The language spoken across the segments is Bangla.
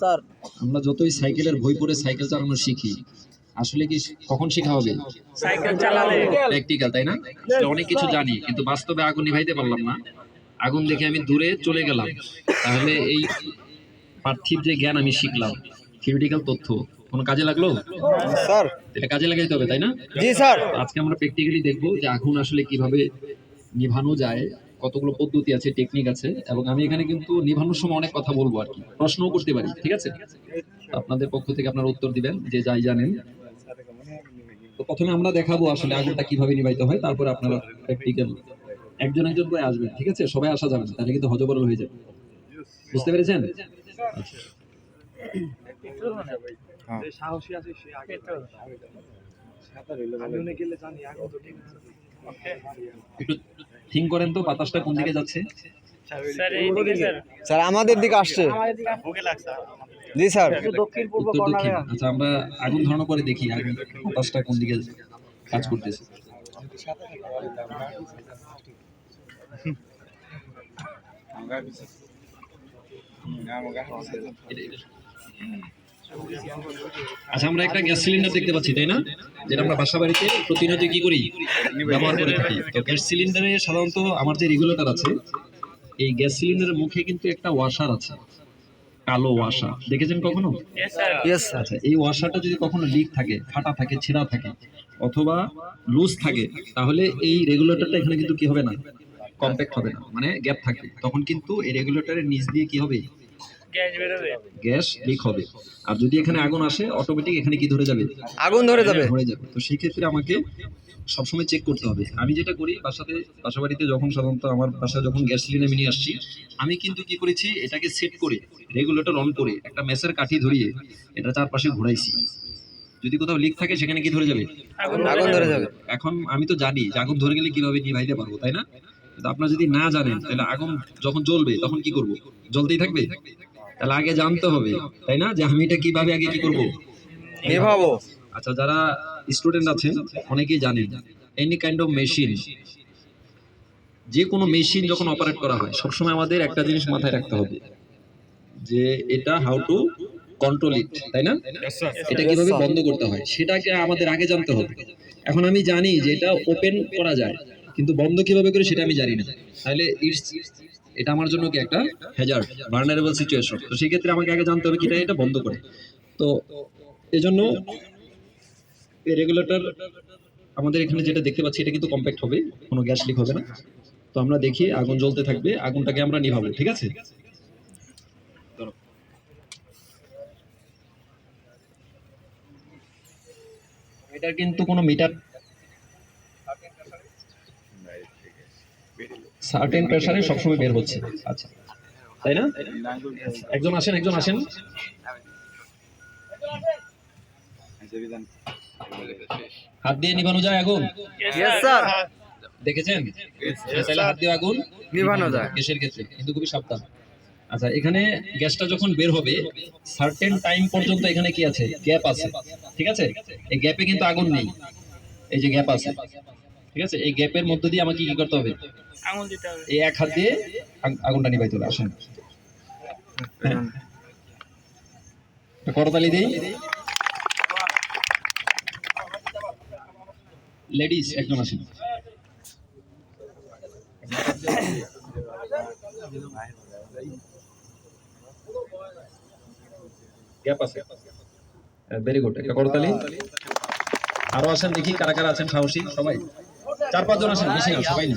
স্যার। আমরা যতই সাইকেলের বই পড়ে সাইকেল চালানো শিখি আসলে কি কখন শেখা হবে? সাইকেল চালালে। প্র্যাকটিক্যাল তাই না? অনেক কিছু জানি কিন্তু বাস্তবে আগুন নিভাইতে পারলাম না। আগুন দেখে আমি দূরে চলে গেলাম। তাহলে এই পার্থিব যে জ্ঞান আমি শিখলাম থিওরিটিক্যাল তথ্য কোনো কাজে লাগল? স্যার। এটা কাজে লাগাইতে হবে তাই না? জি স্যার। আজকে আমরা প্র্যাকটিক্যালি দেখব যে আগুন আসলে কীভাবে নিভানো যায়। কতগুলো পদ্ধতি আছে টেকনিক আছে এবং আমি এখানে কিন্তু নিভানোর সময় অনেক কথা বলব আর কি। প্রশ্নও করতে পারি ঠিক আছে? তো আপনাদের পক্ষ থেকে আপনারা উত্তর দিবেন যে যাই জানেন। তো প্রথমে আমরা দেখাবো আসলে আগুনটা কীভাবে নিভাইতে হয় তারপরে আপনারা প্র্যাকটিক্যাল একজন একজন করে আসবেন ঠিক আছে? সবাই আসা যাবে না তাহলে কিন্তু হজবরল হয়ে যাবে। বুঝতে পেরেছেন? আচ্ছা। সাহসী আছে সে আগে একটু থিঙ্ক করেন তো বাতাসটা কোন দিকে যাচ্ছে? স্যার এইদিকে স্যার। স্যার আমাদের দিকে আসছে। জি স্যার। উত্তর দক্ষিণ আচ্ছা আমরা আগুন ধরানোর পরে দেখি আগুন বাতাসটা কোন দিকে কাজ করতেছে। এটা- আচ্ছা আমরা একটা গ্যাস সিলিন্ডার দেখতে পাচ্ছি তাই না? যেটা আমরা বাসা বাড়িতে প্রতিনিয়ত কি করি? ব্যবহার করে থাকি। তো গ্যাস সিলিন্ডারে সাধারণত আমার যে রেগুলেটর আছে এই গ্যাস সিলিন্ডারের মুখে কিন্তু একটা ওয়াশার আছে। কালো ওয়াশার দেখেছেন কখনো? ইয়েস আচ্ছা এই ওয়াশারটা যদি কখনো লিক থাকে ফাটা থাকে ছেঁড়া থাকে অথবা লুজ থাকে তাহলে এই রেগুলেটরটা এখানে কিন্তু কি হবে না? কম্প্যাক্ট হবে না। মানে গ্যাপ থাকবে। তখন কিন্তু এই রেগুলেটরের নিচ দিয়ে কি হবে? গ্যাস লিক হবে। আর যদি এখানে আগুন আসে অটোমেটিক এখানে কি ধরে যাবে? আগুন ধরে যাবে। ধরে যাবে। তো সেই ক্ষেত্রে আমাকে সবসময় চেক করতে হবে। আমি যেটা করি বাসাতে বাসা বাড়িতে যখন সাধারণত আমার বাসায় যখন গ্যাস সিলিন্ডার নিয়ে আসছি আমি কিন্তু কি করেছি এটাকে সেট করে রেগুলেটর অন করে একটা মেসের কাঠি ধরিয়ে এটা চারপাশে ঘোরাইছি। যদি কোথাও লিক থাকে সেখানে কি ধরে যাবে? আগুন আগুন ধরে যাবে। এখন আমি তো জানি যে আগুন ধরে গেলে কীভাবে নিভাইতে পারব তাই না? আপনারা যদি না জানেন তাহলে আগুন যখন জ্বলবে তখন কি করব? জ্বলতেই থাকবে? তাহলে আগে জানতে হবে তাই না? যে আমি এটা কীভাবে আগে কি করব? নেভাবো আচ্ছা যারা স্টুডেন্ট আছেন অনেকেই জানেন এনি কাইন্ড অফ মেশিন যে কোনো মেশিন যখন অপারেট করা হয় সবসময় আমাদের একটা জিনিস মাথায় রাখতে হবে যে এটা হাউ টু কন্ট্রোল ইট তাই না? এটা কীভাবে বন্ধ করতে হয় সেটাকে আমাদের আগে জানতে হবে। এখন আমি জানি যে এটা ওপেন করা যায় কিন্তু বন্ধ কীভাবে করে সেটা আমি জানি না। তাহলে ইটস এটা আমার জন্য কি একটা হ্যাজার্ড ভার্নারেবল সিচুয়েশন তো সেই ক্ষেত্রে আমাকে আগে জানতে হবে কি এটা এটা বন্ধ করে। তো এজন্য এই রেগুলেটর আমাদের এখানে যেটা দেখতে পাচ্ছি এটা কিন্তু কম্প্যাক্ট হবে কোনো গ্যাস লিক হবে না। তো আমরা দেখি আগুন জ্বলতে থাকবে আগুনটাকে আমরা নিভাবো ঠিক আছে। এটার কিন্তু কোনো মিটার সার্টেন প্রেসারে সবসময় বের হচ্ছে। আচ্ছা। তাই না? একজন আসেন একজন আসেন। হাত দিয়ে নিভানো যায় আগুন? দেখেছেন? তাহলে হাত দিয়ে আগুন? নিভানো যায়। গ্যাসের ক্ষেত্রে কিন্তু খুবই সাবধান। আচ্ছা এখানে গ্যাসটা যখন বের হবে সার্টেন টাইম পর্যন্ত এখানে কি আছে? গ্যাপ আছে। ঠিক আছে? এই গ্যাপে কিন্তু আগুন নেই। এই যে গ্যাপ আছে। ঠিক আছে? এই গ্যাপের মধ্যে দিয়ে আমাকে কি করতে হবে? আঙুল দিতে হবে। এই এক হাত দিয়ে আগ- আগুনটা নিভাইতে হবে, আসেন। করতালি দিই। লেডিস একজন ভেরি গুড একটা করতালি। আরও আছেন দেখি কারা কারা আছেন, সাহসী, সবাই। চার পাঁচজন আছেন বেশি সবাই না।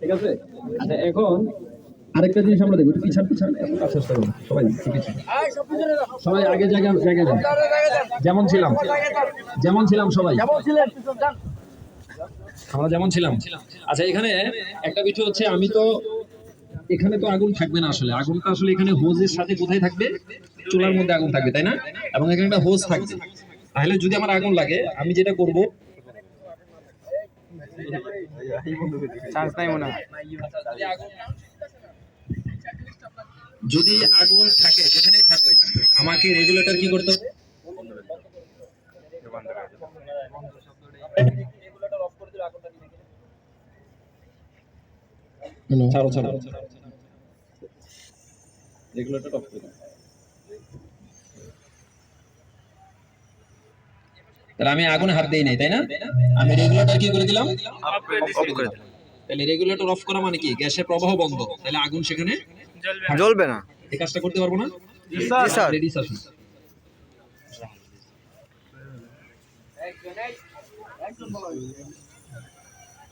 ঠিক আছে? আচ্ছা এখন আরেকটা জিনিস আমরা দেখব একটু পিছান পিছান। কাছে চেষ্টা করুন সবাই সবাই আগে জায়গা জায়গা যান। যেমন ছিলাম। যেমন ছিলাম সবাই। আমরা যেমন ছিলাম। আচ্ছা এখানে একটা বিষয় হচ্ছে আমি তো এখানে তো আগুন থাকবে না আসলে। আগুনটা আসলে এখানে হোজের সাথে কোথায় থাকবে? চুলার মধ্যে আগুন থাকবে তাই না? এবং এখানে একটা হোজ থাকবে। তাহলে যদি আমার আগুন লাগে আমি যেটা করব যদি আগুন থাকে যেখানেই থাকে আমাকে রেগুলেটর কি করতে হবে? ছাড়ো ছাড়ো। রেগুলেটর অফ করে তাহলে আমি আগুনে হাত দেই নাই তাই না? আমি রেগুলেটর কি করে দিলাম? অফ করে। তাহলে রেগুলেটর অফ করা মানে কি? গ্যাসের প্রবাহ বন্ধ। তাহলে আগুন সেখানে জ্বলবে না। এই কাজটা করতে পারব না? স্যার রেডি স্যার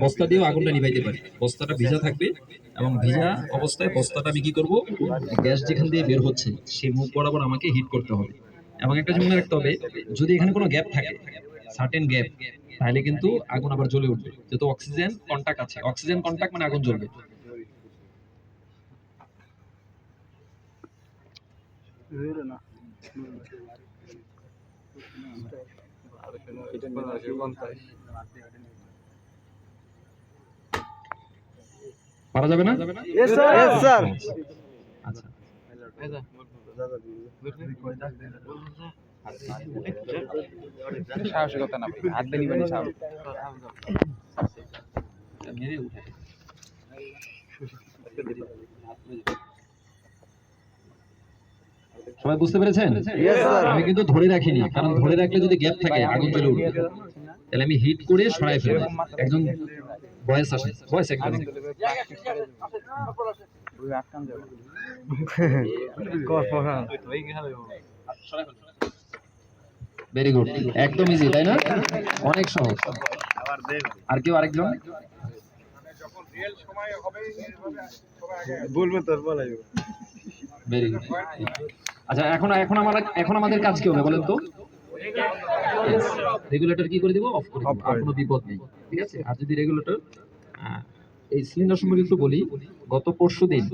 বস্তা দিয়েও আগুনটা নিভাইতে পারি। বস্তাটা ভিজা থাকবে এবং ভিজা অবস্থায় বস্তাটা আমি কি করব? গ্যাস যেখান দিয়ে বের হচ্ছে, সেই মুখ বরাবর আমাকে হিট করতে হবে। এবং একটা মনে রাখতে হবে, যদি এখানে কোনো গ্যাপ থাকে সার্টেন গ্যাপ, তাহলে কিন্তু আগুন আবার জ্বলে উঠবে। যেহেতু অক্সিজেন কন্টাক্ট আছে, অক্সিজেন কন্টাক্ট মানে আগুন জ্বলবে। পারা যাবে না? আচ্ছা। সাহসিকতা না হাত দিয়ে নিবেন সাহস। মেরে উঠে সবাই বুঝতে পেরেছেন? আমি কিন্তু ধরে রাখিনি কারণ ধরে রাখলে যদি গ্যাপ থাকে আগুন জ্বলে উঠবে। তাহলে আমি হিট করে সরাই ফেলব। একজন বয়স আসে বয়স একজন ভেরি গুড একদম ইজি তাই না? অনেক সহজ। আর কেউ আরেকজন? বলব তোর বলাই ভেরি গুড আচ্ছা এখন এখন আমার এখন আমাদের কাজ কি হবে বলেন তো? রেগুলেটর কি করে দিব? অফ করে দিব। আর কোনো বিপদ নেই। ঠিক আছে? আর যদি রেগুলেটর এই সিলিন্ডার সম্পর্কে একটু বলি গত পরশু দিন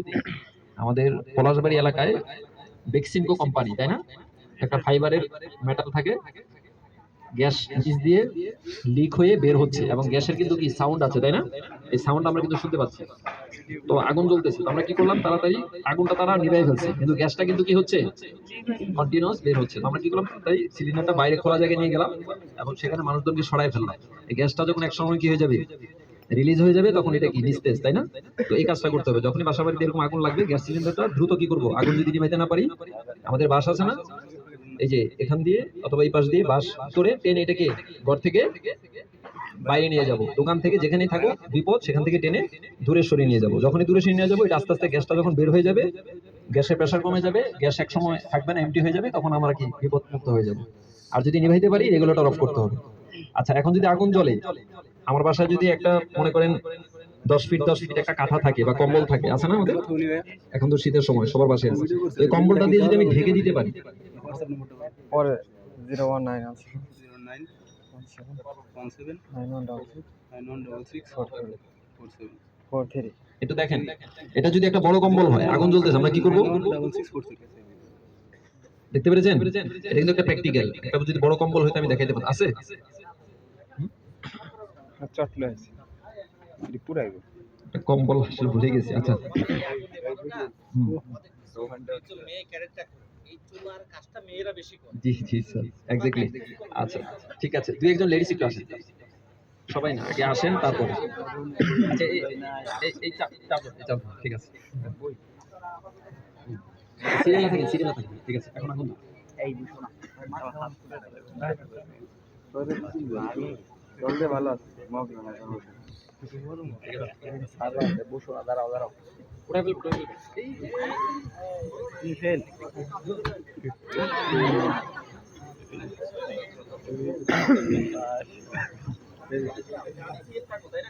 আমাদের পলাশবাড়ি এলাকায় বেক্সিমকো কোম্পানি তাই না? একটা ফাইবারের মেটাল থাকে। গ্যাস নিচ দিয়ে লিক হয়ে বের হচ্ছে এবং গ্যাসের কিন্তু কি সাউন্ড আছে, তাই না? এই সাউন্ড আমরা কিন্তু শুনতে পাচ্ছি। তো আগুন জ্বলতেছে। আমরা কি করলাম? তাড়াতাড়ি আগুনটা তারা নিভাই ফেলছে। কিন্তু গ্যাসটা কিন্তু কি হচ্ছে? কন্টিনিউয়াস বের হচ্ছে। আমরা কি করলাম? তাই সিলিন্ডারটা বাইরে খোলা জায়গায় নিয়ে গেলাম এবং সেখানে মানুষজনকে সরাই ফেললাম। এই গ্যাসটা যখন এক সময় কি হয়ে যাবে? রিলিজ হয়ে যাবে, তখন এটা কি নিস্তেজ, তাই না? তো এই কাজটা করতে হবে। যখনই বাসা বাড়িতে এরকম আগুন লাগবে, গ্যাস সিলিন্ডারটা দ্রুত কি করব? আগুন যদি নিভাইতে না পারি, আমাদের বাস আছে না? এই যে এখান দিয়ে অথবা এই পাশ দিয়ে বাস করে টেনে এটাকে ঘর থেকে বাইরে নিয়ে যাব। দোকান থেকে যেখানেই থাকো বিপদ, সেখান থেকে টেনে দূরে সরিয়ে নিয়ে যাব। যখনই দূরে সরিয়ে নিয়ে যাব, এটা আস্তে আস্তে গ্যাসটা যখন বের হয়ে যাবে গ্যাসের প্রেশার কমে যাবে গ্যাস এক সময় থাকবে না এমটি হয়ে যাবে, তখন আমরা কি? বিপদ মুক্ত হয়ে যাব। আর যদি নিভাইতে পারি রেগুলেটর অফ করতে হবে। আচ্ছা এখন যদি আগুন জ্বলে, আমার বাসায় যদি একটা, মনে করেন, দশ ফিট দশ ফিট একটা কাঁথা থাকে বা কম্বল থাকে, আছে না আমাদের? এখন তো শীতের সময়, সবার বাসায় আছে। এই কম্বলটা দিয়ে যদি আমি ঢেকে দিতে পারি পরে জিরো ওয়ান নাইন আছে nine one double six four four three একটু দেখেন এটা যদি একটা বড় কম্বল হয় আগুন জ্বলতেছে আমরা কি করব. দেখতে পেরেছেন? এটা কিন্তু একটা প্র্যাকটিক্যাল একটা যদি বড় কম্বল হইতো আমি দেখাইতে পারতাম। আছে? চটলে আছে। এটি পুরাই একটা কম্বল আসলে ভুলে গেছি। আচ্ছা। হুম। জি জি স্যার এক্স্যাক্টলি আচ্ছা ঠিক আছে দুই একজন লেডিস একটু আসেন। সবাই না আগে আসেন তারপর। আচ্ছা এই ঠিক আছে। সিরিয়ালে থাকে সিরিয়ালে থাকে ঠিক আছে এখন এখন ভালো আছে বসো দাঁড়াও দাঁড়াও। উঠাই ফেল উঠাই ফেল ফেল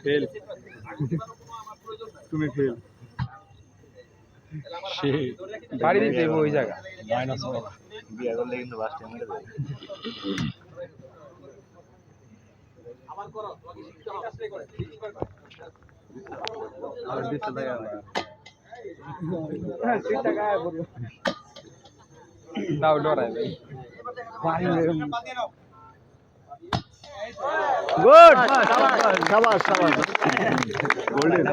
ফেল তুমি ফেল বাড়ি দিতে হইবো ওই জায়গা। মাইনাস বিয়া করলে কিন্তু বাসটা মেরে দেবে আর দিতে দেখা দাও ডরাই ভাই গুড গোল্ডেন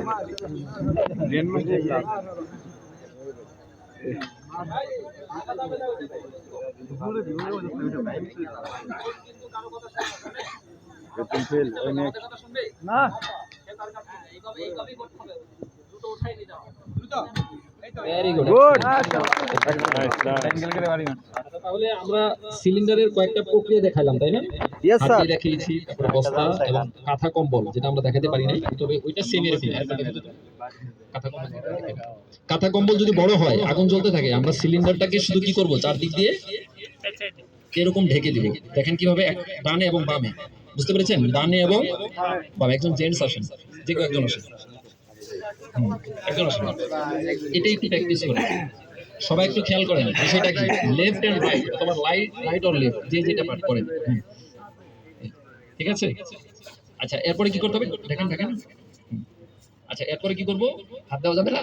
নেক্সট না তাহলে আমরা সিলিন্ডারের কয়েকটা প্রক্রিয়া দেখালাম তাই না? দেখিয়েছি তারপরে বস্তা এবং কাঁথা কম্বল যেটা আমরা দেখাতে পারি নাই তবে ওইটা সেম এরকম কাঁথা কম্বল যদি বড় হয় আগুন জ্বলতে থাকে আমরা সিলিন্ডারটাকে শুধু কি করব? চারদিক দিয়ে এরকম ঢেকে দিব। দেখেন কীভাবে এক- ডানে এবং বামে। বুঝতে পেরেছেন? ডানে এবং বামে। একজন জেন্টস আসেন যে কেউ একজন আসেন। এটাই একটু প্র্যাকটিস করেন সবাই একটু খেয়াল করেন বিষয়টা কি? লেফট এন্ড রাইট অথবা লাইট রাইট অর লেফট যে যেটা পাঠ করেন। ঠিক আছে? আচ্ছা এরপরে কি করতে হবে? দেখেন দেখেন। আচ্ছা এরপরে কি করব? হাত দেওয়া যাবে না?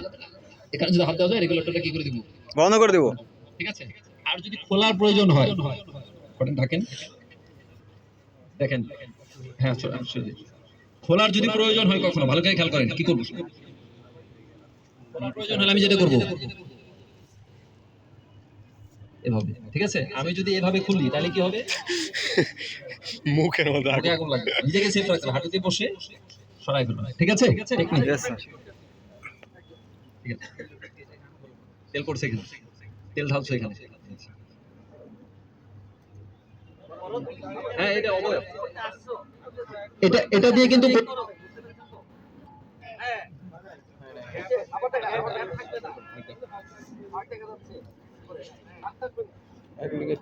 এখানে যদি হাত দেওয়া যায় রেগুলেটরটা কি করে দিব? বন্ধ করে দেবো। ঠিক আছে? আর যদি খোলার প্রয়োজন হয় করেন থাকেন। দেখেন। হ্যাঁ খোলার যদি প্রয়োজন হয় কখনো ভালো করে খেয়াল করেন কি করব? প্রয়োজন হলে আমি যেটা করব। এভাবে ঠিক আছে? আমি যদি এভাবে খুলি তাহলে কি হবে? মুখের মধ্যে আগুন। লাগবে। নিজেকে সেফ রাখতে হবে হাঁটুতে বসে সরাই ফেলবে ঠিক আছে? ঠিক আছে তেল করছে এখানে। তেল ঢালছো এখানে। হ্যাঁ এটা অবয়ব। এটা এটা দিয়ে কিন্তু এক মিনিট